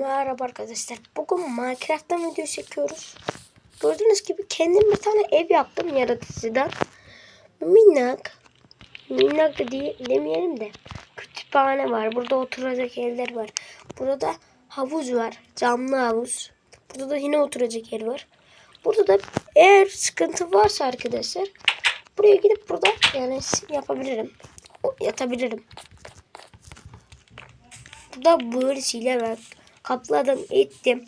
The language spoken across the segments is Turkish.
Merhaba arkadaşlar. Bugün Minecraft'tan video çekiyoruz. Gördüğünüz gibi kendim bir tane ev yaptım yaratıcıdan. Minnak. Minnak da diye, demeyelim de. Kütüphane var. Burada oturacak yerler var. Burada da havuz var. Camlı havuz. Burada da yine oturacak yer var. Burada da eğer sıkıntı varsa arkadaşlar buraya gidip burada yani yapabilirim. Yatabilirim. Burada böyle şeyler var. Kapladım, ettim.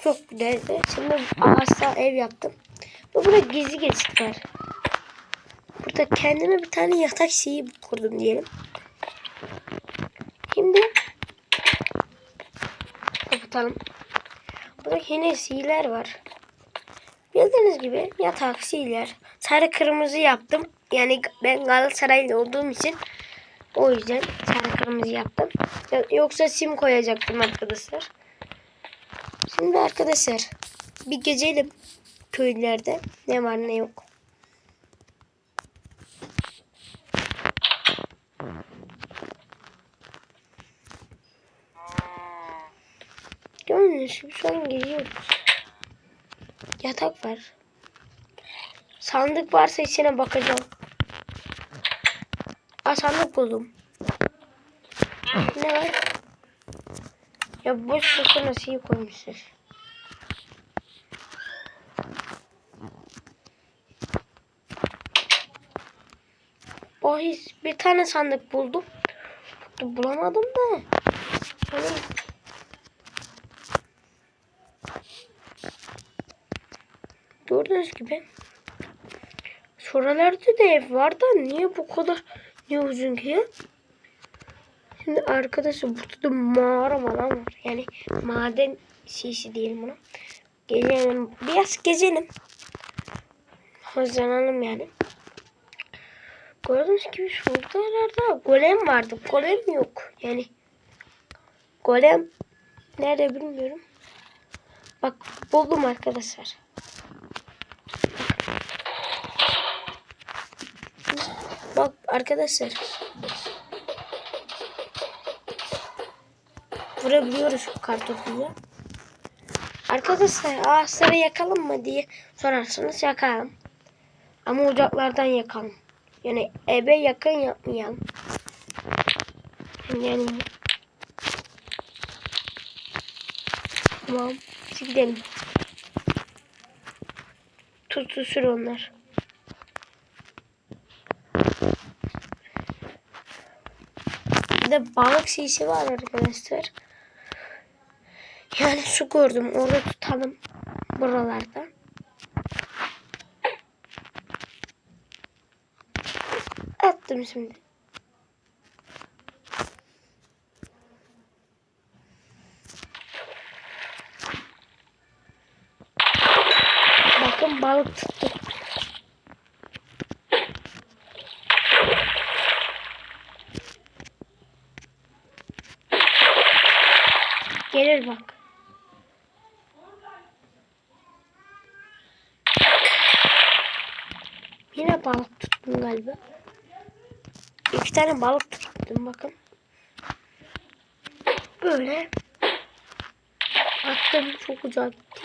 Çok güzeldi. Şimdi ağaçtan ev yaptım. Ve burada gizli geçit var. Burada kendime bir tane yatak şeyi kurdum diyelim. Şimdi kapatalım. Burada yine siler var. Bildiğiniz gibi yatak siler. Sarı kırmızı yaptım. Yani ben Galatasaraylı olduğum için o yüzden sarı kırmızı yaptım. Yoksa sim koyacaktım arkadaşlar. Şimdi arkadaşlar bir gezelim köylerde ne var ne yok. Gibi şu an geziyoruz. Yatak var. Sandık varsa içine bakacağım. Aa sandık buldum. Ne var? Ya boş boşuna şey koymuşlar. Bahis bir tane sandık buldum. Bulamadım da. Yani Gördüğünüz gibi şuralarda da ev var da niye bu kadar ne uzun ki? Şimdi arkadaşlar burada da mağara var. Yani maden şişi diyelim buna. Gezelim. Biraz gezelim. Hazırlanalım yani. Gördüğünüz gibi şurada golem vardı. Golem yok. Yani golem nerede bilmiyorum. Bak buldum arkadaşlar. Bak arkadaşlar. Vurabiliyoruz bu kartopuyu. Arkadaşlar ağaçları yakalım mı diye sorarsanız yakalım. Ama ocaklardan yakalım. Yani eve yakın yapmayalım. Yani Tamam. Gidelim. Tutuşur onlar. Bir de balık şişi var arkadaşlar. Yani su gördüm. Orada tutalım. Buralarda. Attım şimdi. Bakın balık tuttuk. Gelir bak. Balık tuttum galiba. İki tane balık tuttum bakın. Böyle attım çok uzağa gitti.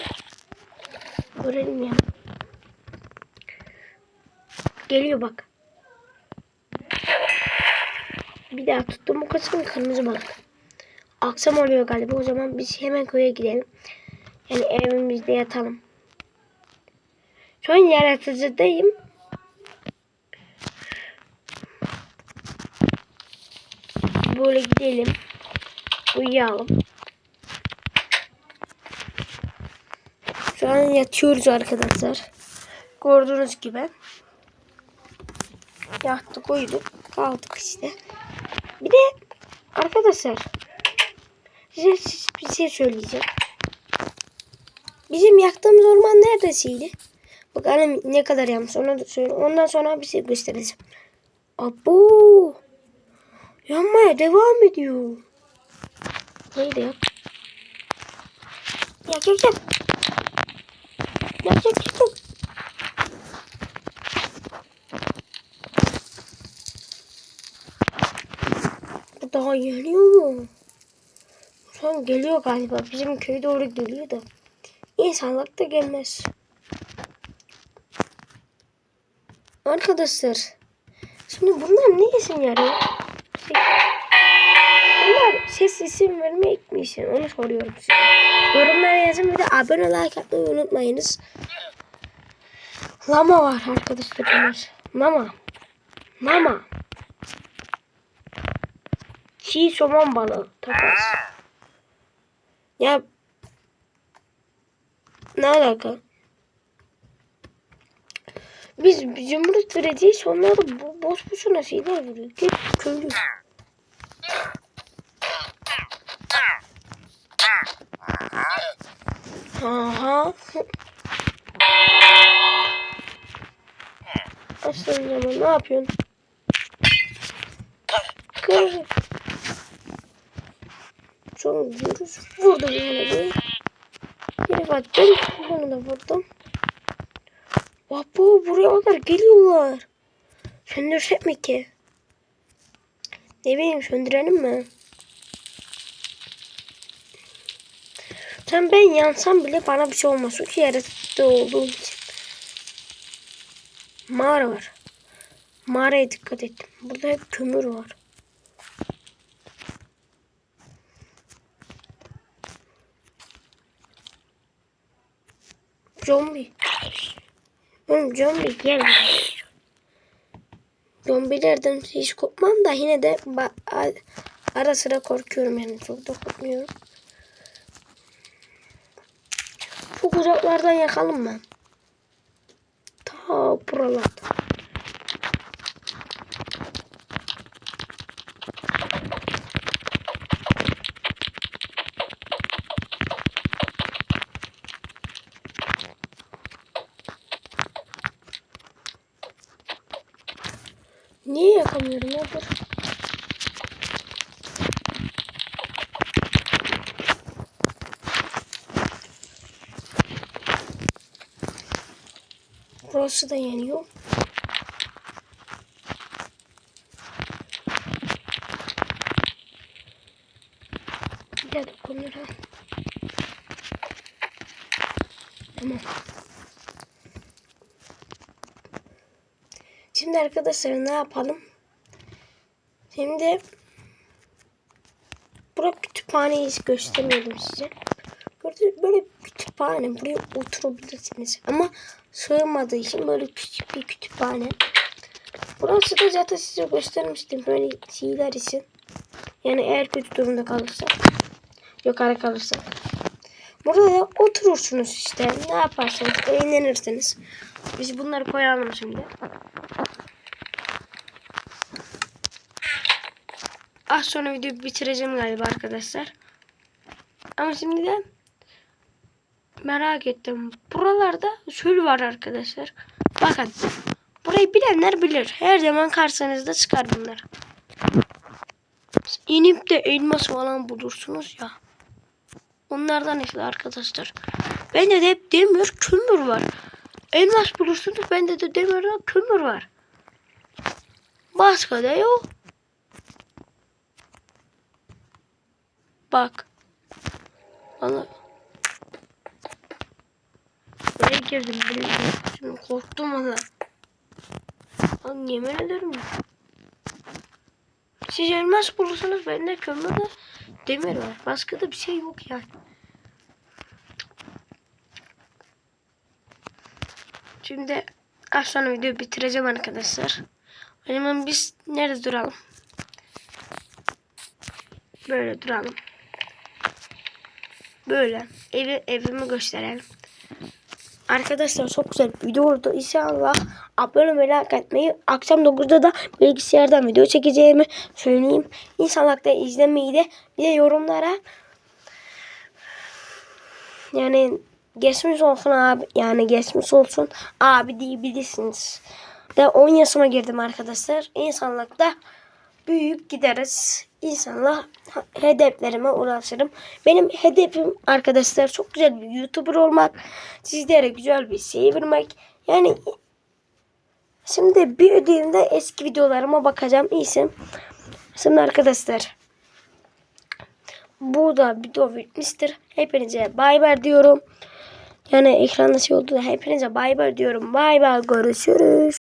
Görelim ya. Geliyor bak. Bir daha tuttum bu kaçın kırmızı balık. Akşam oluyor galiba o zaman biz hemen köye gidelim. Yani evimizde yatalım. Şu an yaratıcıdayım. Böyle gidelim. Uyuyalım. Şu an yatıyoruz arkadaşlar. Gördüğünüz gibi. Yattık uyuduk. Kaldık işte. Bir de arkadaşlar size bir şey söyleyeceğim. Bizim yaktığımız orman neredesiydi? Bak annem ne kadar yanmış onu. Ondan sonra bir şey göstereceğim. Abo. Yanmaya devam ediyor. Neydi ya? Ya gel gel. Ya gel gel gel. Bu daha yanıyor mu? An geliyor galiba. Bizim köye doğru geliyor da. İnsanlık da gelmez. Arkadaşlar. Şimdi bunlar ne işin yarıyor? Ses isim vermek mi için? Onu soruyorum size. Yorumlara yazın bir de abone like atmayı unutmayınız. Lama var arkadaşlar bunlar. Lama. Lama. Çiğ somon balığı. Takas. Ya ne alaka? Biz zümrüt vereceğiz onları bu boş boşuna şeyler vuruyor. Köylü. Aslan zaman ne yapıyorsun? Kır. Çok vuruş. Vurdum yani bir. Biri. Ben bunu da vurdum. Vapo buraya kadar geliyorlar. Söndürsek mi ki? Ne bileyim söndürelim mi? Sen ben yansam bile bana bir şey olmaz. Çünkü yaratıkta olduğum için. Mağara var. Mağaraya dikkat ettim. Burada hep kömür var. Zombi. Oğlum zombi gel. Zombilerden hiç korkmam da yine de ara sıra korkuyorum yani çok da korkmuyorum. Çok uzaklardan yakalım mı? Ta buralarda. Niye yakamıyorum Burası da yanıyor. Gel kamera. Tamam. Şimdi arkadaşlar ne yapalım? Şimdi Bura kütüphaneyi hiç göstermedim size. Gördüğünüz böyle kütüphane. Buraya oturabilirsiniz. Ama sığmadığı için böyle küçük bir kütüphane. Burası da zaten size göstermiştim. Böyle şeyler için. Yani eğer kötü durumda kalırsak. Yukarı kalırsak. Burada da oturursunuz işte. Ne yaparsanız eğlenirsiniz. Biz bunları koyalım şimdi. Az sonra videoyu bitireceğim galiba arkadaşlar. Ama şimdi de merak ettim. Buralarda çöl var arkadaşlar. Bakın. Burayı bilenler bilir. Her zaman karşınızda çıkar bunlar. İnip de elmas falan bulursunuz ya. Onlardan işte arkadaşlar. Bende de hep demir kömür var. Elmas bulursunuz. Bende de demir ve kömür var. Başka da yok. Bak. Bana Buraya girdim. Şimdi korktum valla. Lan yemin ederim. Siz elmas bulursanız bende kömür de demir var. Başka da bir şey yok yani. Şimdi az sonra videoyu bitireceğim arkadaşlar. O zaman biz nerede duralım? Böyle duralım. Böyle evi evimi gösterelim. Arkadaşlar çok güzel bir video oldu. İnşallah abone olmayı, etmeyi, akşam 9'da da bilgisayardan video çekeceğimi söyleyeyim. İnşallah da izlemeyi de bir de yorumlara yani geçmiş olsun abi yani geçmiş olsun abi diyebilirsiniz. De 10 yaşıma girdim arkadaşlar. İnşallah da büyüyüp gideriz. İnşallah hedeflerime ulaşırım. Benim hedefim arkadaşlar çok güzel bir YouTuber olmak. Sizlere güzel bir şey vermek. Yani şimdi bir ödeyimde eski videolarıma bakacağım. İyisin. Şimdi arkadaşlar burada video bitmiştir. Hepinize bay bay diyorum. Yani ekranda şey oldu da hepinize bay bay diyorum. Bay bay görüşürüz.